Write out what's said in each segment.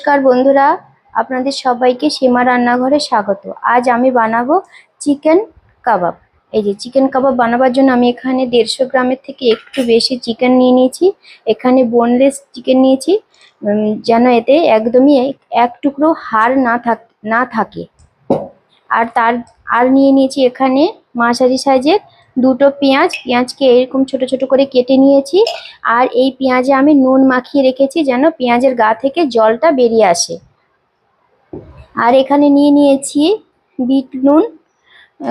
নমস্কার বন্ধুরা, আপনাদের সবাইকে সীমা রান্নাঘরে স্বাগত। আজ আমি বানাবো চিকেন কাবাব। এই যে চিকেন কাবাব বানাবার জন্য আমি এখানে দেড়শো গ্রামের থেকে একটু বেশি চিকেন নিয়ে নিয়েছি। এখানে বোনলেস চিকেন নিয়েছি। যেন এতে একদমই এক- টুকরো হাড় না থাক, না থাকে। আর তার, আর নিয়ে নিয়েছি এখানে মাঝারি সাইজের দুটো পেঁয়াজ, পেঁয়াজকে এরকম ছোট ছোট করে কেটে নিয়েছি। আর এই পেঁয়াজে আমি নুন মাখিয়ে রেখেছি যেন পেঁয়াজের গা থেকে জলটা বেরিয়ে আসে। আর এখানে নিয়ে নিয়েছি বিট নুন,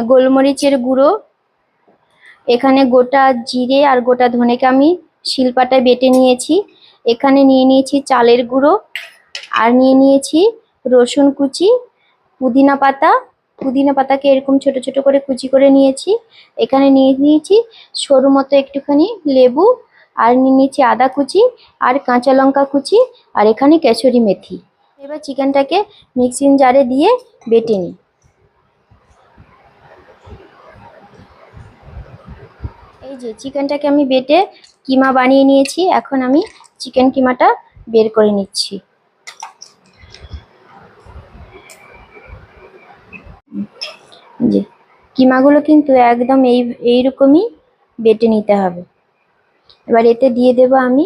গোলমরিচের গুঁড়ো। এখানে গোটা জিরে আর গোটা ধনেকে আমি শিলপাটায় বেটে নিয়েছি। এখানে নিয়ে নিয়েছি চালের গুঁড়ো। আর নিয়ে নিয়েছি রসুন কুচি, পুদিনা পাতা পুদিনা পাতাকে এরকম ছোট ছোট করে কুচি করে নিয়েছি। এখানে নিয়ে নিয়েছি সরু মতো একটুখানি লেবু, আর নিয়ে নিয়েছি আদা কুচি, আর কাঁচা লঙ্কা কুচি, আর এখানে কেশরি মেথি। এবার চিকেনটাকে মিক্সিং জারে দিয়ে বেটে নিই। এই যে চিকেনটাকে আমি বেটে কিমা বানিয়ে নিয়েছি। এখন আমি চিকেন কিমাটা বের করে নিচ্ছি যে কিমাগুলো কিন্তু একদম এই, এইরকমই বেটে নিতে হবে। এবার এতে দিয়ে দেব আমি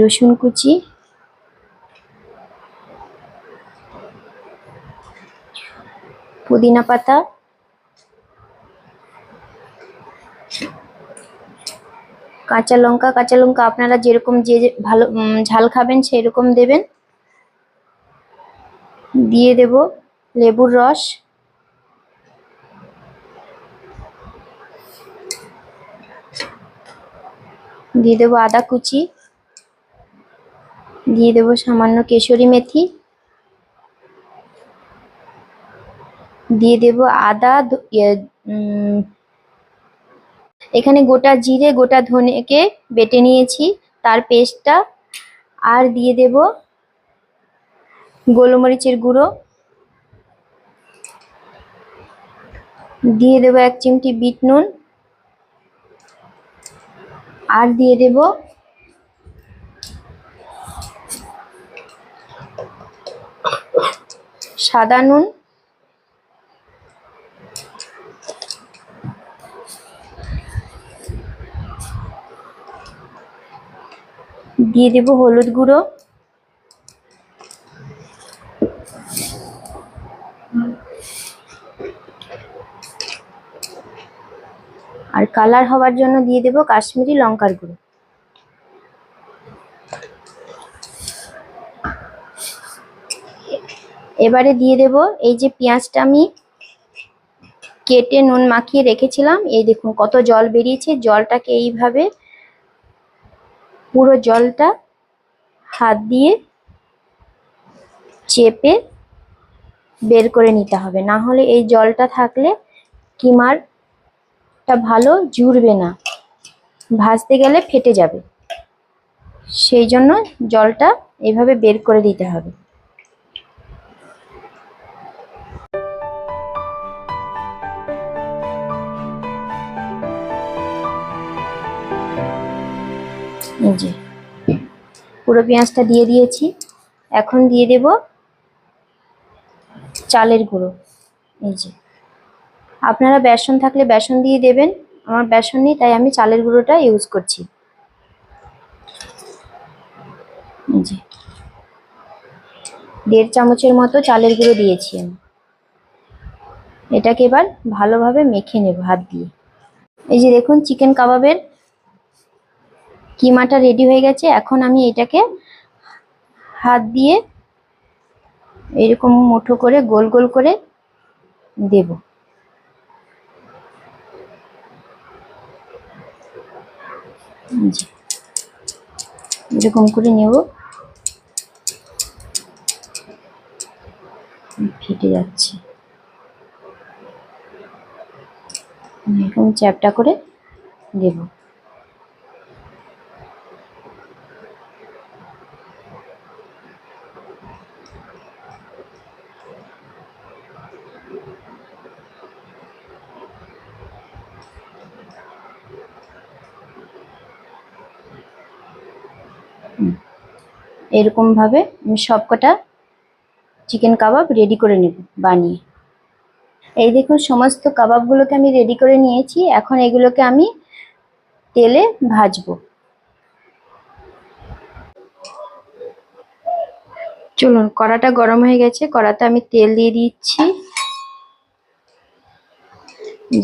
রসুন কুচি। পুদিনা পাতা। কাঁচা লঙ্কা কাঁচা লঙ্কা আপনারা যেরকম যে ভালো ঝাল খাবেন সেরকম দেবেন। দিয়ে দেব লেবুর রস। দিয়ে দেবো আদা কুচি। দিয়ে দেবো সামান্য কেশরি মেথি। দিয়ে দেবো আদা ইয়ে, এখানে গোটা জিরে গোটা ধনেকে বেটে নিয়েছি তার পেস্টটা। আর দিয়ে দেব গোলমরিচের গুঁড়ো। দিয়ে দেবো এক চিমটি বিট নুন। আর দিয়ে দেব সাদা নুন। দিয়ে দেব হলুদ গুঁড়ো। আর কালার হওয়ার জন্য দিয়ে দেব কাশ্মীরি লঙ্কার গুঁড়ো। এবারে দিয়ে দেব এই যে পেঁয়াজটা আমি কেটে নুন মাখিয়ে রেখেছিলাম, এই দেখুন কত জল বেরিয়েছে, জলটাকে এইভাবে পুরো জলটা হাত দিয়ে চেপে বের করে নিতে হবে, না হলে এই জলটা থাকলে কিমারটা ভালো জুড়বে না। ভাজতে গেলে ফেটে যাবে। সেই জন্য জলটা এভাবে বের করে দিতে হবে। যে, পুরো পেঁয়াজটা দিয়ে দিয়েছি। এখন দিয়ে দেব চালের গুঁড়ো। এই যে। আপনারা বেসন থাকলে বেসন দিয়ে দেবেন। আমার বেসন নেই, তাই আমি চালের গুঁড়োটা ইউজ করছি। দেড় চামচের মতো চালের গুঁড়ো দিয়েছি আমি। এটাকে এবার ভালোভাবে মেখে নেব হাত দিয়ে। এই যে দেখুন, চিকেন কাবাবের কিমাটা রেডি হয়ে গেছে। এখন আমি এটাকে হাত দিয়ে এরকম মুঠো করে গোল গোল করে দেব এই যে, এরকম করে নেব। ফেটে যাচ্ছে। এরকম চ্যাপটা করে দেবো। এরকম ভাবে আমি সবকটা চিকেন কাবাব রেডি করে নেব, বানিয়ে। এই দেখুন, সমস্ত কাবাবগুলোকে আমি রেডি করে নিয়েছি। এখন এগুলোকে আমি তেলে ভাজবো। চলুন, কড়াটা গরম হয়ে গেছে। কড়াতে আমি তেল দিয়ে দিচ্ছি।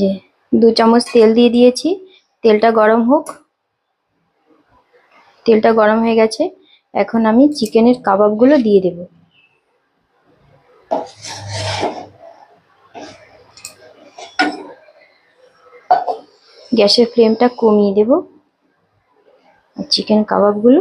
যে, দু চামচ তেল দিয়ে দিয়েছি। তেলটা গরম হোক। তেলটা গরম হয়ে গেছে। এখন আমি চিকেনের কাবাবগুলো দিয়ে দেব। গ্যাসের ফ্লেমটা কমিয়ে দেব। চিকেন কাবাবগুলো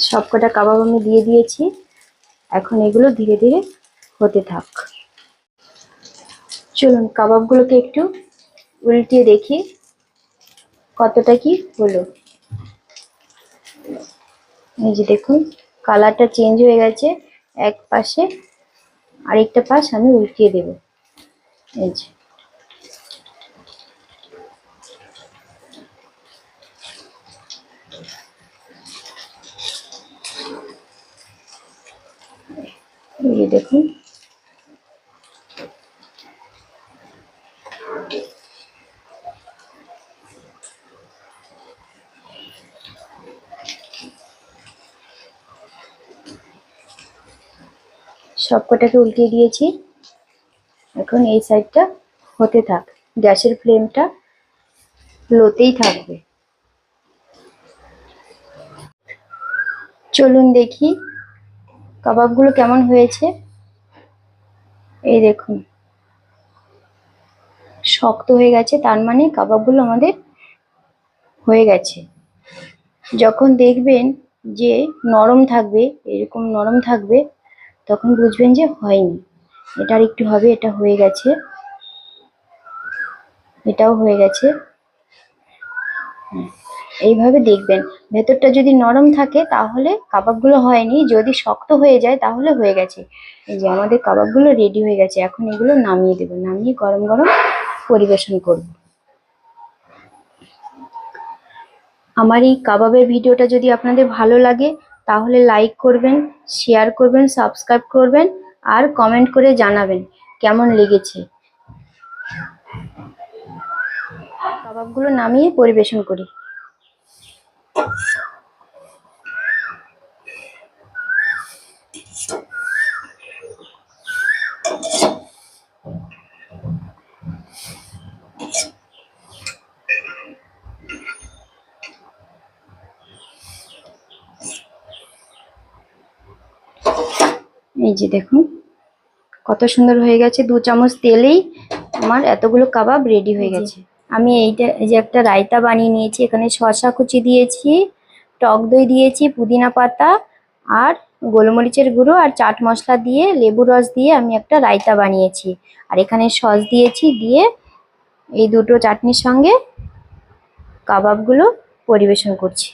সবকটা কাবাব আমি দিয়ে দিয়েছি। এখন এগুলো ধীরে ধীরে হতে থাক। চলুন কাবাবগুলোকে একটু উল্টিয়ে দেখি কতটা কি হলো। এই যে দেখুন, কালারটা চেঞ্জ হয়ে গেছে। এক পাশে আরেকটা পাশ আমি উল্টিয়ে দেব। এই যে। এই দেখুন। সবকটাকে উল্টিয়ে দিয়েছি। এখন এই সাইডটা হতে থাক। গ্যাসের ফ্লেমটা লোতেই থাকবে। চলুন দেখি কাবাবগুলো কেমন হয়েছে? এই দেখুন। শক্ত হয়ে গেছে, তার মানে কাবাবগুলো আমাদের হয়ে গেছে। যখন দেখবেন যে নরম থাকবে, এরকম নরম থাকবে, তখন বুঝবেন যে হয়নি। এটা আর একটু হবে, এটা হয়ে গেছে। এটাও হয়ে গেছে। এইভাবে দেখবেন। ভেতরটা যদি নরম থাকে, তাহলে কাবাবগুলো হয়নি। যদি শক্ত হয়ে যায়, তাহলে হয়ে গেছে। এই যে আমাদের কাবাবগুলো রেডি হয়ে গেছে। এখন এগুলো নামিয়ে দেবো। নামিয়ে গরম গরম পরিবেশন করব। আমার এই কাবাবের ভিডিওটা যদি আপনাদের ভালো লাগে, তাহলে লাইক করবেন শেয়ার করবেন সাবস্ক্রাইব করবেন, আর কমেন্ট করে জানাবেন কেমন লেগেছে। কাবাবগুলো নামিয়ে পরিবেশন করি। এই যে দেখুন, কত সুন্দর হয়ে গেছে। দু চামচ তেলেই আমার এতগুলো কাবাব রেডি হয়ে গেছে। আমি এইটা, এই যে একটা রায়তা বানিয়ে নিয়েছি, এখানে শশা কুচি দিয়েছি, টক দই দিয়েছি, পুদিনা পাতা আর গোলমরিচের গুঁড়ো আর চাট মশলা দিয়ে, লেবু রস দিয়ে আমি একটা রায়তা বানিয়েছি। আর এখানে সস দিয়েছি, দিয়ে এই দুটো চাটনির সঙ্গে কাবাবগুলো পরিবেশন করছি।